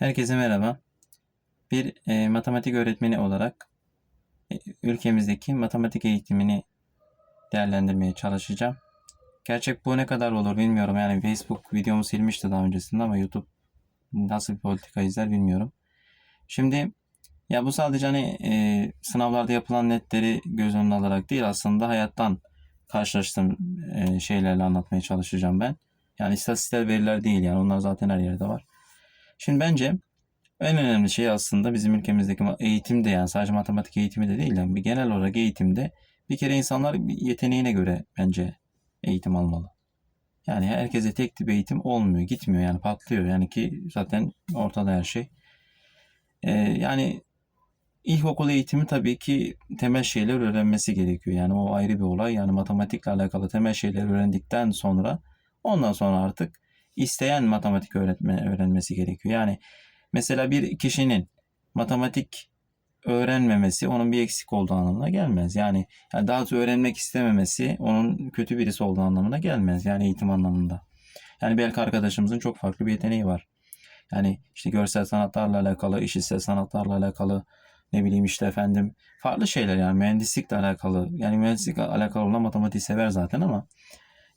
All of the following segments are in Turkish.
Herkese merhaba. Bir e, matematik öğretmeni olarak e, ülkemizdeki matematik eğitimini değerlendirmeye çalışacağım. Gerçek bu ne kadar olur bilmiyorum. Yani Facebook videomu silmişti daha öncesinde ama YouTube nasıl bir politika izler bilmiyorum. Şimdi ya bu sadece hani e, sınavlarda yapılan netleri göz önüne alarak değil aslında hayattan karşılaştığım e, şeylerle anlatmaya çalışacağım ben. Yani istatistiksel veriler değil yani onlar zaten her yerde var. Şimdi bence en önemli şey aslında bizim ülkemizdeki eğitimde yani sadece matematik eğitimi de değil yani bir genel olarak eğitimde bir kere insanlar yeteneğine göre bence eğitim almalı. Yani herkese tek tip eğitim olmuyor, gitmiyor yani patlıyor. Yani ki zaten ortada her şey. Ee, yani ilkokul eğitimi tabii ki temel şeyler öğrenmesi gerekiyor. Yani o ayrı bir olay. Yani matematikle alakalı temel şeyler öğrendikten sonra ondan sonra artık isteyen matematik öğretme, öğrenmesi gerekiyor. Yani mesela bir kişinin matematik öğrenmemesi onun bir eksik olduğu anlamına gelmez. Yani, yani daha doğrusu öğrenmek istememesi onun kötü birisi olduğu anlamına gelmez. Yani eğitim anlamında. Yani belki arkadaşımızın çok farklı bir yeteneği var. Yani işte görsel sanatlarla alakalı, işitsel sanatlarla alakalı, ne bileyim işte efendim farklı şeyler yani mühendislikle alakalı. Yani mühendislikle alakalı olan matematiği sever zaten ama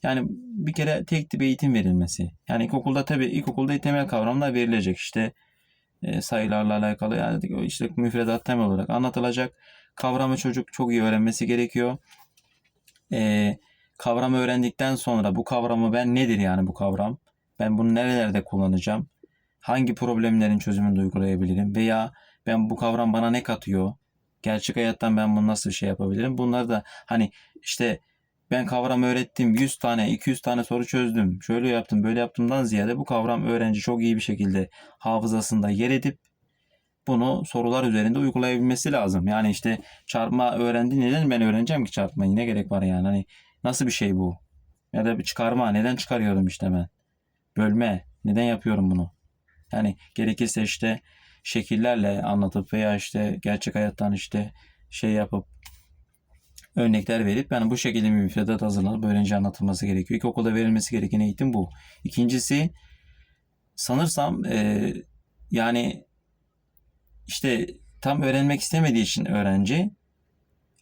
yani bir kere tek tip eğitim verilmesi. Yani ilkokulda tabii ilkokulda temel kavramlar verilecek. İşte e, sayılarla alakalı yani işte müfredat temel olarak anlatılacak. Kavramı çocuk çok iyi öğrenmesi gerekiyor. E, kavramı öğrendikten sonra bu kavramı ben nedir yani bu kavram? Ben bunu nerelerde kullanacağım? Hangi problemlerin çözümünü uygulayabilirim? Veya ben bu kavram bana ne katıyor? Gerçek hayattan ben bunu nasıl şey yapabilirim? Bunlar da hani işte ben kavramı öğrettim 100 tane 200 tane soru çözdüm şöyle yaptım böyle yaptımdan ziyade bu kavram öğrenci çok iyi bir şekilde hafızasında yer edip bunu sorular üzerinde uygulayabilmesi lazım. Yani işte çarpma öğrendi neden ben öğreneceğim ki çarpmayı ne gerek var yani hani nasıl bir şey bu? Ya da bir çıkarma neden çıkarıyorum işte ben? Bölme neden yapıyorum bunu? Yani gerekirse işte şekillerle anlatıp veya işte gerçek hayattan işte şey yapıp örnekler verip yani bu şekilde bir müfredat hazırlanıp öğrenci anlatılması gerekiyor. İlkokulda verilmesi gereken eğitim bu. İkincisi sanırsam e, yani işte tam öğrenmek istemediği için öğrenci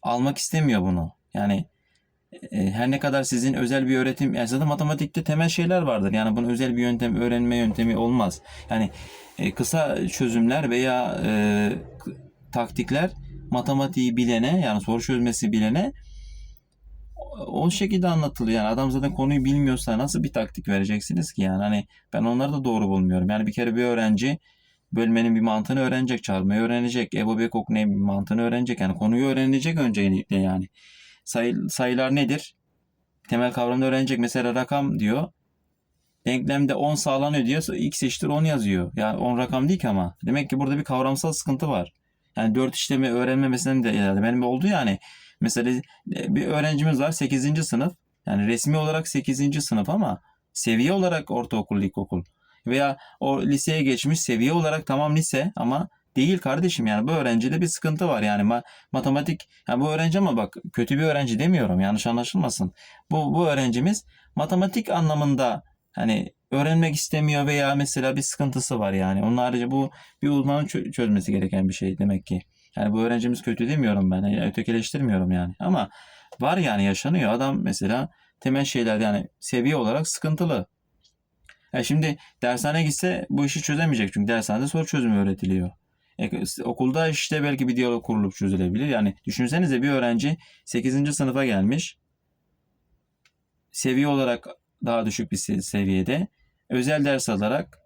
almak istemiyor bunu. Yani e, her ne kadar sizin özel bir öğretim, yani zaten matematikte temel şeyler vardır. Yani bunun özel bir yöntem, öğrenme yöntemi olmaz. Yani e, kısa çözümler veya e, taktikler matematiği bilene yani soru çözmesi bilene o şekilde anlatılıyor. Yani adam zaten konuyu bilmiyorsa nasıl bir taktik vereceksiniz ki yani hani ben onları da doğru bulmuyorum. Yani bir kere bir öğrenci bölmenin bir mantığını öğrenecek, çarpmayı öğrenecek, Ebo Bekok ne mantığını öğrenecek. Yani konuyu öğrenecek öncelikle yani. Sayı, sayılar nedir? Temel kavramını öğrenecek. Mesela rakam diyor. Denklemde 10 sağlanıyor diyor. X eşittir 10 yazıyor. Yani 10 rakam değil ki ama. Demek ki burada bir kavramsal sıkıntı var. Yani 4 işlemi öğrenmemesinden de herhalde. Benim oldu yani. Mesela e, bir öğrencimiz var 8. sınıf. Yani resmi olarak 8. sınıf ama seviye olarak ortaokul, ilkokul. Veya o liseye geçmiş seviye olarak tamam lise ama değil kardeşim yani bu öğrencide bir sıkıntı var yani ma- matematik yani bu öğrenci ama bak kötü bir öğrenci demiyorum yanlış anlaşılmasın. Bu bu öğrencimiz matematik anlamında hani öğrenmek istemiyor veya mesela bir sıkıntısı var yani. Onun harici bu bir uzmanın çö- çözmesi gereken bir şey demek ki. Yani bu öğrencimiz kötü demiyorum ben. Yani ötekileştirmiyorum yani. Ama var yani yaşanıyor. Adam mesela temel şeyler yani seviye olarak sıkıntılı. Ya şimdi dershaneye gitse bu işi çözemeyecek çünkü dershanede soru çözümü öğretiliyor. E, okulda işte belki bir diyalog kurulup çözülebilir. Yani düşünsenize bir öğrenci 8. sınıfa gelmiş. Seviye olarak daha düşük bir se- seviyede. Özel ders alarak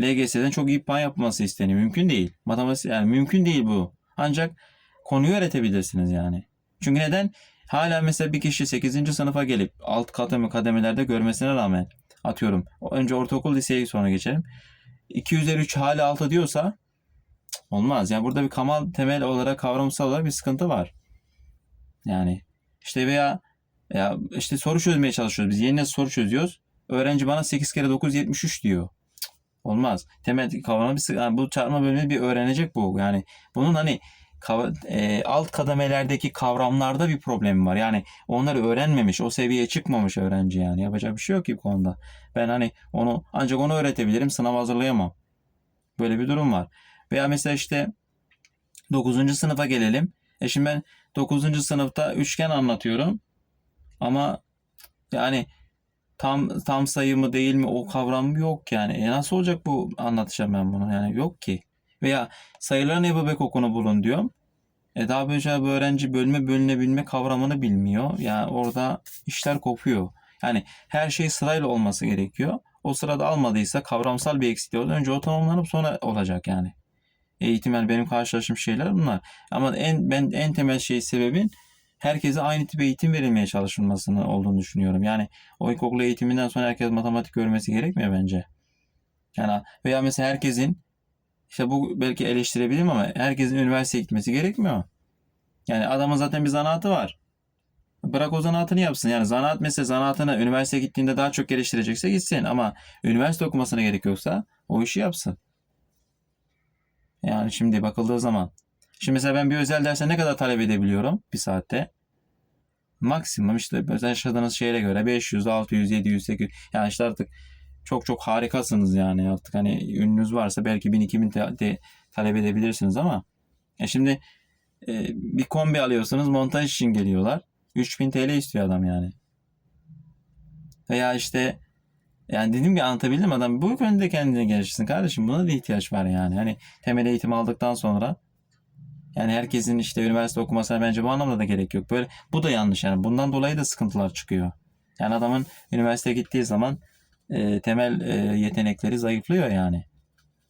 LGS'den çok iyi puan yapması isteniyor. Mümkün değil. Matematik yani mümkün değil bu. Ancak konuyu öğretebilirsiniz yani. Çünkü neden? Hala mesela bir kişi 8. sınıfa gelip alt kademe kademelerde görmesine rağmen atıyorum. Önce ortaokul liseyi sonra geçelim. 2 üzeri 3 hala 6 diyorsa olmaz. Yani burada bir kamal temel olarak kavramsal olarak bir sıkıntı var. Yani işte veya ya işte soru çözmeye çalışıyoruz. Biz yeni nesil soru çözüyoruz. Öğrenci bana 8 kere 9 73 diyor. Olmaz. Temel kavramı bir yani bu çarpma bölümünü bir öğrenecek bu. Yani bunun hani e, alt kademelerdeki kavramlarda bir problem var. Yani onları öğrenmemiş, o seviyeye çıkmamış öğrenci yani. Yapacak bir şey yok ki bu konuda. Ben hani onu ancak onu öğretebilirim, sınav hazırlayamam. Böyle bir durum var. Veya mesela işte 9. sınıfa gelelim. E şimdi ben 9. sınıfta üçgen anlatıyorum. Ama yani tam tam sayı mı değil mi o kavram yok yani. E nasıl olacak bu anlatacağım ben bunu yani yok ki. Veya sayıların ebebek okunu bulun diyorum. E daha böyle bir öğrenci bölme bölünebilme kavramını bilmiyor. Yani orada işler kopuyor. Yani her şey sırayla olması gerekiyor. O sırada almadıysa kavramsal bir eksikliği olur. Önce o tamamlanıp sonra olacak yani. Eğitim yani benim karşılaştığım şeyler bunlar. Ama en ben en temel şey sebebin herkese aynı tip eğitim verilmeye çalışılmasını olduğunu düşünüyorum. Yani o ilkokul eğitiminden sonra herkes matematik görmesi gerekmiyor bence. Yani veya mesela herkesin işte bu belki eleştirebilirim ama herkesin üniversiteye gitmesi gerekmiyor. Yani adamın zaten bir zanaatı var. Bırak o zanaatını yapsın. Yani zanaat mesela zanaatını üniversiteye gittiğinde daha çok geliştirecekse gitsin. Ama üniversite okumasına gerek yoksa o işi yapsın. Yani şimdi bakıldığı zaman. Şimdi mesela ben bir özel derse ne kadar talep edebiliyorum bir saatte? Maksimum işte özel yaşadığınız şehre göre 500, 600, 700, 800. Yani işte artık çok çok harikasınız yani artık hani ününüz varsa belki 1000 2000 te- de talep edebilirsiniz ama e şimdi e, bir kombi alıyorsunuz montaj için geliyorlar. 3000 TL istiyor adam yani. Veya işte yani dedim ki anlatabildim adam bu konuda kendine geliştirsin kardeşim buna da ihtiyaç var yani. Hani temel eğitim aldıktan sonra yani herkesin işte üniversite okumasına bence bu anlamda da gerek yok. Böyle bu da yanlış yani. Bundan dolayı da sıkıntılar çıkıyor. Yani adamın üniversiteye gittiği zaman e, temel e, yetenekleri zayıflıyor yani.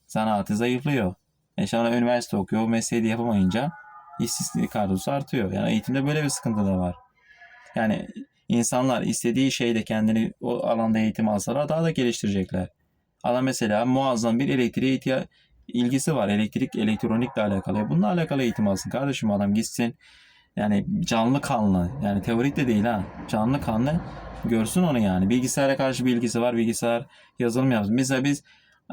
Zanaatı zayıflıyor. E sonra üniversite okuyor, mesleği yapamayınca işsizlik kadrosu artıyor. Yani eğitimde böyle bir sıkıntı da var. Yani insanlar istediği şeyde kendini o alanda eğitim alsalar daha da geliştirecekler. Adam mesela muazzam bir elektriğe ihtiya ilgisi var. Elektrik, elektronikle alakalı. Bununla alakalı eğitim alsın. Kardeşim adam gitsin. Yani canlı kanlı. Yani teorik de değil ha. Canlı kanlı görsün onu yani. Bilgisayara karşı bir ilgisi var. Bilgisayar yazılım yapsın. Mesela biz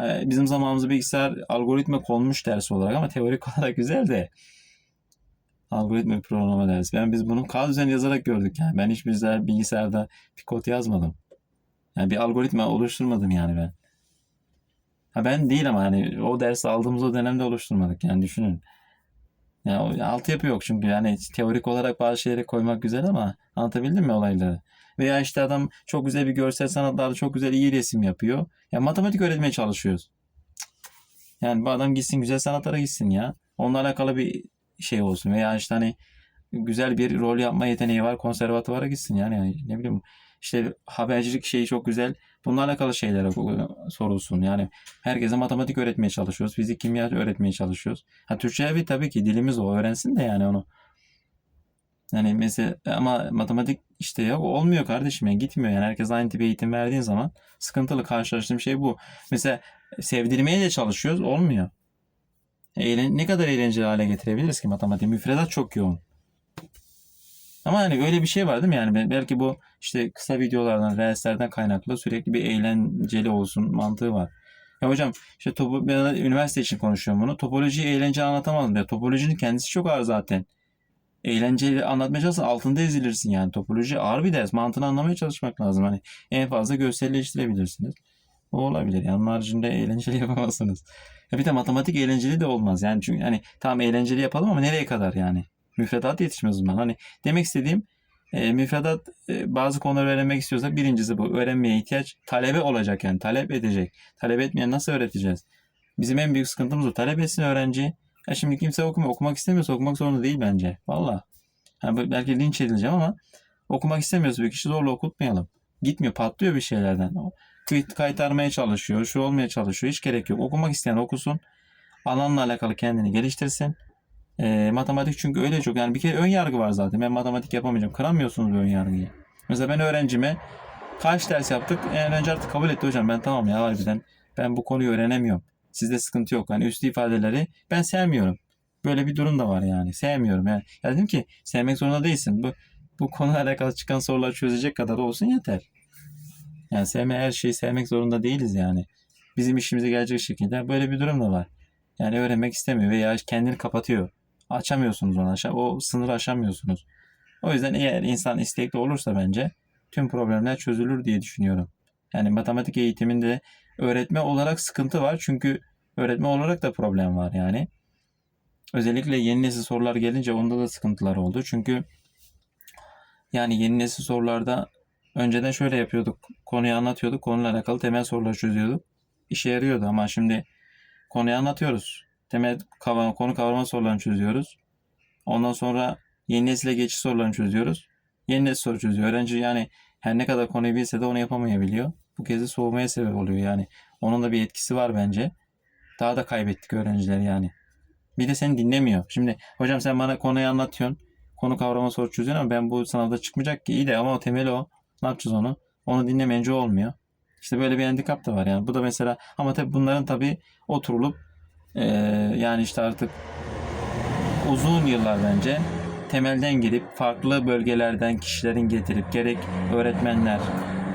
e, bizim zamanımızda bilgisayar algoritma konmuş ders olarak ama teorik olarak güzel de algoritma programlama dersi. Ben biz bunu kağıt üzerinde yazarak gördük yani. Ben hiç bilgisayar, bilgisayarda bir kod yazmadım. Yani bir algoritma oluşturmadım yani ben. Ha ben değil ama hani o dersi aldığımız o dönemde oluşturmadık yani düşünün. Yani o altyapı yok çünkü yani teorik olarak bazı şeyleri koymak güzel ama anlatabildim mi olayları? Veya işte adam çok güzel bir görsel sanatlarda çok güzel iyi resim yapıyor. Ya matematik öğretmeye çalışıyoruz. Yani bu adam gitsin güzel sanatlara gitsin ya. Onunla alakalı bir şey olsun veya işte hani güzel bir rol yapma yeteneği var konservatuvara gitsin yani, yani ne bileyim işte habercilik şeyi çok güzel. Bununla alakalı şeylere sorulsun. Yani herkese matematik öğretmeye çalışıyoruz fizik kimya öğretmeye çalışıyoruz. Ha Türkçe evet tabii ki dilimiz o öğrensin de yani onu. Yani mesela ama matematik işte yok olmuyor kardeşim yani gitmiyor yani. Herkes aynı tip eğitim verdiğin zaman sıkıntılı karşılaştığım şey bu. Mesela sevdirmeye de çalışıyoruz olmuyor. Eğlen ne kadar eğlenceli hale getirebiliriz ki matematik? Müfredat çok yoğun. Ama hani öyle bir şey var değil mi? Yani belki bu işte kısa videolardan, reelslerden kaynaklı sürekli bir eğlenceli olsun mantığı var. Ya hocam işte topu, ben üniversite için konuşuyorum bunu. Topolojiyi eğlence anlatamazdım. Ya topolojinin kendisi çok ağır zaten. Eğlenceli anlatmaya çalışsan altında ezilirsin yani. Topoloji ağır bir ders. Mantığını anlamaya çalışmak lazım. Hani en fazla görselleştirebilirsiniz. O olabilir. Yani onun haricinde eğlenceli yapamazsınız. Ya bir de matematik eğlenceli de olmaz. Yani çünkü hani tamam eğlenceli yapalım ama nereye kadar yani? Müfredat yetişmez uzman. Hani demek istediğim e, müfredat e, bazı konuları öğrenmek istiyorsa birincisi bu. Öğrenmeye ihtiyaç talebe olacak yani. Talep edecek. Talep etmeyen nasıl öğreteceğiz? Bizim en büyük sıkıntımız o. Talep etsin öğrenci. Ya şimdi kimse okumuyor. Okumak istemiyorsa okumak zorunda değil bence. Valla. Yani belki linç edileceğim ama okumak istemiyorsa bir kişi zorla okutmayalım. Gitmiyor patlıyor bir şeylerden. Kaytarmaya çalışıyor. Şu olmaya çalışıyor. Hiç gerek yok. Okumak isteyen okusun. Alanla alakalı kendini geliştirsin. E, matematik çünkü öyle çok. Yani bir kere ön yargı var zaten. Ben matematik yapamayacağım. Kıramıyorsunuz ön yargıyı. Mesela ben öğrencime kaç ders yaptık? En önce artık kabul etti hocam. Ben tamam ya harbiden. Ben bu konuyu öğrenemiyorum. Sizde sıkıntı yok. Hani üstü ifadeleri ben sevmiyorum. Böyle bir durum da var yani. Sevmiyorum yani. Ya dedim ki sevmek zorunda değilsin. Bu bu konuyla alakalı çıkan soruları çözecek kadar olsun yeter. Yani sevme her şeyi sevmek zorunda değiliz yani. Bizim işimize gelecek şekilde böyle bir durum da var. Yani öğrenmek istemiyor veya kendini kapatıyor. Açamıyorsunuz onu aşağı. O sınırı aşamıyorsunuz. O yüzden eğer insan istekli olursa bence tüm problemler çözülür diye düşünüyorum. Yani matematik eğitiminde öğretme olarak sıkıntı var. Çünkü öğretmen olarak da problem var yani. Özellikle yeni nesil sorular gelince onda da sıkıntılar oldu. Çünkü yani yeni nesil sorularda önceden şöyle yapıyorduk. Konuyu anlatıyorduk. Konuyla alakalı temel sorular çözüyorduk. İşe yarıyordu ama şimdi konuyu anlatıyoruz. Temel kavrama, konu kavrama sorularını çözüyoruz. Ondan sonra yeni nesile geçiş sorularını çözüyoruz. Yeni nesil soru çözüyor. Öğrenci yani her ne kadar konuyu bilse de onu yapamayabiliyor. Bu kez de soğumaya sebep oluyor yani. Onun da bir etkisi var bence. Daha da kaybettik öğrencileri yani. Bir de seni dinlemiyor. Şimdi hocam sen bana konuyu anlatıyorsun. Konu kavrama soru çözüyorsun ama ben bu sınavda çıkmayacak ki. İyi de ama o temeli o. Ne yapacağız onu? Onu dinlemeyince olmuyor. İşte böyle bir handikap da var yani. Bu da mesela ama tabii bunların tabii oturulup eee, yani işte artık uzun yıllar bence temelden girip farklı bölgelerden kişilerin getirip gerek öğretmenler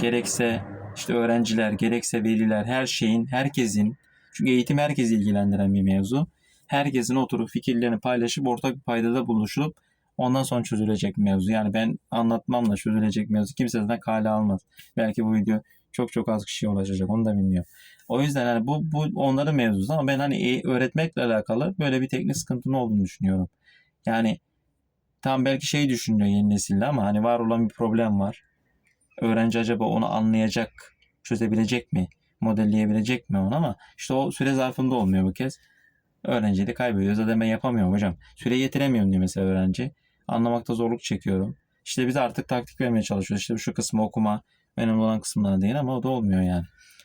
gerekse işte öğrenciler gerekse veliler her şeyin herkesin çünkü eğitim herkesi ilgilendiren bir mevzu. Herkesin oturup fikirlerini paylaşıp ortak bir paydada buluşup ondan sonra çözülecek mevzu. Yani ben anlatmamla çözülecek mevzu kimse zaten kale almaz. Belki bu video çok çok az kişiye ulaşacak onu da bilmiyorum. O yüzden hani bu, bu onların mevzusu ama ben hani e- öğretmekle alakalı böyle bir teknik sıkıntının olduğunu düşünüyorum. Yani tam belki şey düşünüyor yeni nesilde ama hani var olan bir problem var. Öğrenci acaba onu anlayacak, çözebilecek mi, modelleyebilecek mi onu ama işte o süre zarfında olmuyor bu kez. Öğrenci de kaybediyor. Zaten ben yapamıyorum hocam. Süre yetiremiyorum diyor mesela öğrenci. Anlamakta zorluk çekiyorum. İşte biz artık taktik vermeye çalışıyoruz. İşte şu kısmı okuma önemli olan kısımları değil ama o da olmuyor yani.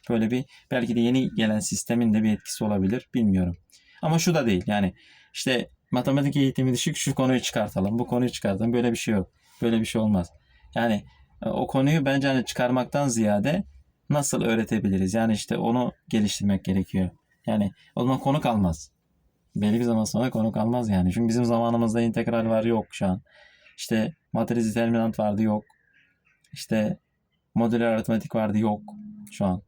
Böyle bir belki de yeni gelen sistemin de bir etkisi olabilir. Bilmiyorum. Ama şu da değil yani işte matematik eğitimi düşük şu konuyu çıkartalım. Bu konuyu çıkartalım. Böyle bir şey yok. Böyle bir şey olmaz. Yani e, o konuyu bence hani çıkarmaktan ziyade nasıl öğretebiliriz? Yani işte onu geliştirmek gerekiyor. Yani o zaman konu kalmaz. Belli bir zaman sonra konu kalmaz yani. Çünkü bizim zamanımızda integral var yok şu an. İşte matris determinant vardı yok. İşte modüler aritmetik vardı yok şu an.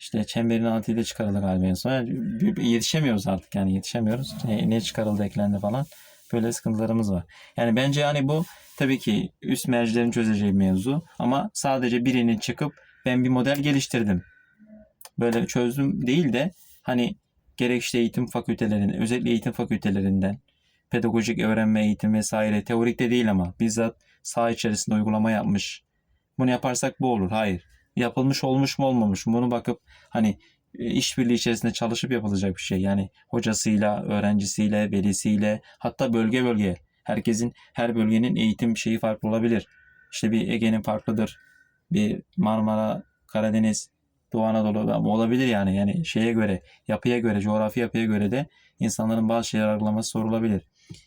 İşte çemberin altıyla çıkarıldı galiba en son. Yani yetişemiyoruz artık yani yetişemiyoruz. Ne, ne çıkarıldı eklendi falan. Böyle sıkıntılarımız var. Yani bence hani bu tabii ki üst mercilerin çözeceği bir mevzu. Ama sadece birinin çıkıp ben bir model geliştirdim. Böyle çözdüm değil de hani gerek işte eğitim fakültelerinin, özellikle eğitim fakültelerinden pedagojik öğrenme eğitim vesaire teorikte değil ama bizzat saha içerisinde uygulama yapmış. Bunu yaparsak bu olur. Hayır. Yapılmış olmuş mu olmamış mı? Bunu bakıp hani e, işbirliği içerisinde çalışıp yapılacak bir şey. Yani hocasıyla, öğrencisiyle, velisiyle hatta bölge bölge. Herkesin, her bölgenin eğitim şeyi farklı olabilir. İşte bir Ege'nin farklıdır. Bir Marmara, Karadeniz, Doğu Anadolu olabilir yani. Yani şeye göre, yapıya göre, coğrafi yapıya göre de insanların bazı şeyler algılaması sorulabilir.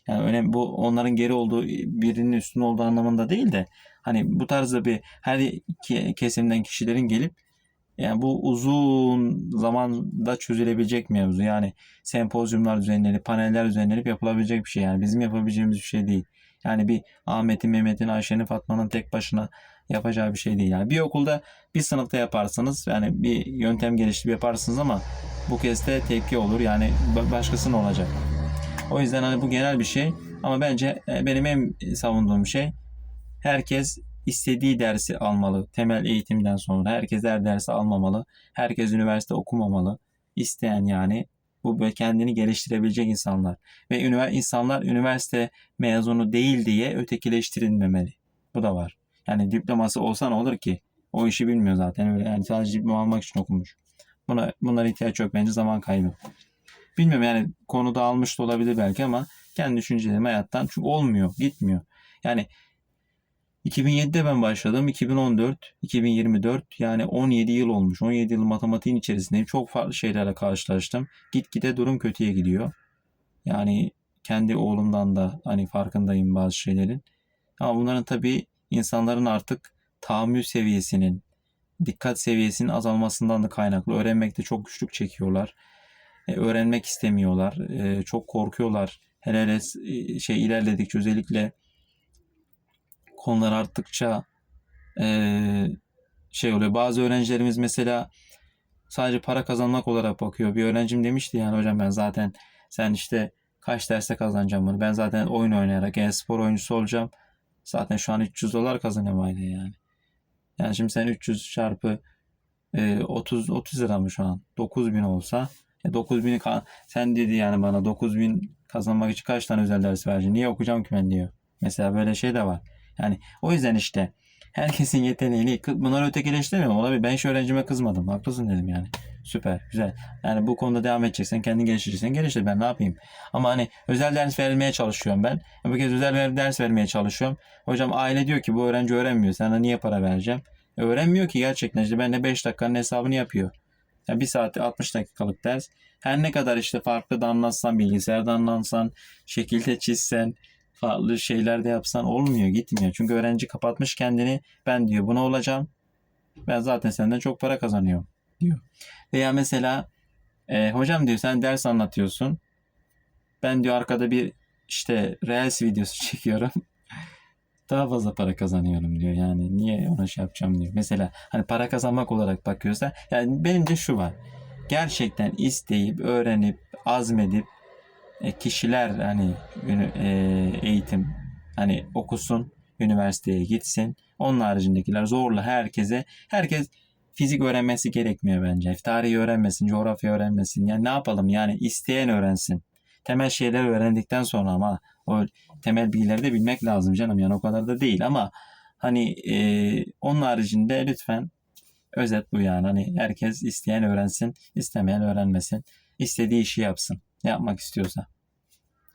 Yani önemli bu onların geri olduğu birinin üstün olduğu anlamında değil de hani bu tarzda bir her iki kesimden kişilerin gelip yani bu uzun zamanda çözülebilecek mevzu. Yani sempozyumlar düzenlenip, paneller düzenlenip yapılabilecek bir şey. Yani bizim yapabileceğimiz bir şey değil. Yani bir Ahmet'in, Mehmet'in, Ayşe'nin, Fatma'nın tek başına yapacağı bir şey değil. Yani bir okulda bir sınıfta yaparsınız. Yani bir yöntem geliştirip yaparsınız ama bu kez de tepki olur. Yani başkasının olacak. O yüzden hani bu genel bir şey. Ama bence e, benim en savunduğum şey herkes istediği dersi almalı. Temel eğitimden sonra herkes her dersi almamalı. Herkes üniversite okumamalı. İsteyen yani bu böyle kendini geliştirebilecek insanlar. Ve ünivers insanlar üniversite mezunu değil diye ötekileştirilmemeli. Bu da var. Yani diploması olsa ne olur ki? O işi bilmiyor zaten öyle. Yani sadece diploma almak için okumuş. Buna, bunlara ihtiyaç yok bence zaman kaybı. Bilmiyorum yani konu dağılmış da olabilir belki ama kendi düşüncelerim hayattan çünkü olmuyor, gitmiyor. Yani 2007'de ben başladım. 2014, 2024 yani 17 yıl olmuş. 17 yıl matematiğin içerisindeyim. Çok farklı şeylerle karşılaştım. Gitgide durum kötüye gidiyor. Yani kendi oğlumdan da hani farkındayım bazı şeylerin. Ama bunların tabii insanların artık tahammül seviyesinin, dikkat seviyesinin azalmasından da kaynaklı. Öğrenmekte çok güçlük çekiyorlar. E, öğrenmek istemiyorlar. E, çok korkuyorlar. Hele hele e, şey ilerledikçe özellikle konular arttıkça e, şey oluyor. Bazı öğrencilerimiz mesela sadece para kazanmak olarak bakıyor. Bir öğrencim demişti yani hocam ben zaten sen işte kaç derste kazanacağım bunu. Ben zaten oyun oynayarak e-spor oyuncusu olacağım. Zaten şu an 300 dolar kazanıyorum ayda yani. Yani şimdi sen 300 çarpı e, 30 30 lira mı şu an? 9000 olsa Ya 9000 ka- sen dedi yani bana 9000 kazanmak için kaç tane özel ders vereceksin? Niye okuyacağım ki ben diyor. Mesela böyle şey de var. Yani o yüzden işte herkesin yeteneğini bunları ötekileştirmiyorum. Olabilir. Ben hiç öğrencime kızmadım. Haklısın dedim yani. Süper, güzel. Yani bu konuda devam edeceksen, kendini geliştireceksen geliştir. Ben ne yapayım? Ama hani özel ders verilmeye çalışıyorum ben. Bu kez özel ders vermeye çalışıyorum. Hocam aile diyor ki bu öğrenci öğrenmiyor. Sana niye para vereceğim? E, öğrenmiyor ki gerçekten. İşte ben de 5 dakikanın hesabını yapıyor. Yani 1 saatte 60 dakikalık ders. Her ne kadar işte farklı da anlatsan, bilgisayarda anlatsan, şekilde çizsen, farklı şeyler de yapsan olmuyor, gitmiyor. Çünkü öğrenci kapatmış kendini. Ben diyor buna olacağım. Ben zaten senden çok para kazanıyorum diyor. Veya mesela e, hocam diyor sen ders anlatıyorsun. Ben diyor arkada bir işte Reels videosu çekiyorum. Daha fazla para kazanıyorum diyor. Yani niye ona şey yapacağım diyor. Mesela hani para kazanmak olarak bakıyorsa yani benim de şu var. Gerçekten isteyip, öğrenip, azmedip kişiler hani e, eğitim hani okusun, üniversiteye gitsin. Onun haricindekiler zorla herkese, herkes fizik öğrenmesi gerekmiyor bence. Tarihi öğrenmesin, coğrafya öğrenmesin. Yani ne yapalım yani isteyen öğrensin. Temel şeyleri öğrendikten sonra ama o temel bilgileri de bilmek lazım canım. Yani o kadar da değil ama hani e, onun haricinde lütfen özet bu yani. Hani herkes isteyen öğrensin, istemeyen öğrenmesin. İstediği işi yapsın. Yapmak istiyorsa.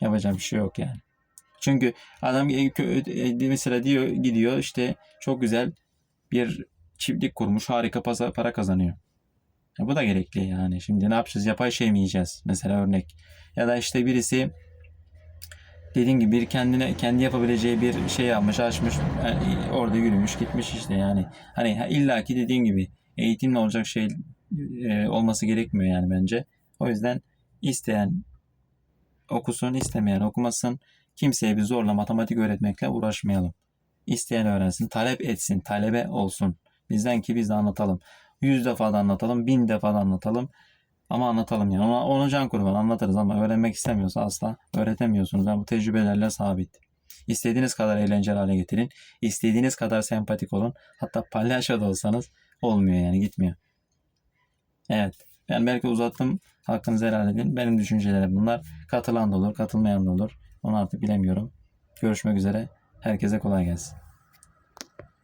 Yapacak bir şey yok yani. Çünkü adam e, e, mesela diyor gidiyor işte çok güzel bir çiftlik kurmuş harika para kazanıyor. Ya bu da gerekli yani. Şimdi ne yapacağız? Yapay şey mi yiyeceğiz? Mesela örnek. Ya da işte birisi dediğim gibi bir kendine kendi yapabileceği bir şey yapmış, açmış, yani orada yürümüş, gitmiş işte yani. Hani ha- illaki dediğim gibi eğitimle olacak şey e, olması gerekmiyor yani bence. O yüzden isteyen okusun, istemeyen okumasın. Kimseye bir zorla matematik öğretmekle uğraşmayalım. İsteyen öğrensin, talep etsin, talebe olsun. Bizden ki biz de anlatalım. Yüz defa da anlatalım, bin defa da anlatalım. Ama anlatalım yani. Ona, ona can kurban anlatırız ama öğrenmek istemiyorsa asla öğretemiyorsunuz. Yani bu tecrübelerle sabit. İstediğiniz kadar eğlenceli hale getirin. İstediğiniz kadar sempatik olun. Hatta palyaço da olsanız olmuyor yani gitmiyor. Evet. Yani belki uzattım. Hakkınızı helal edin. Benim düşüncelerim bunlar. Katılan da olur, katılmayan da olur. Onu artık bilemiyorum. Görüşmek üzere. Herkese kolay gelsin.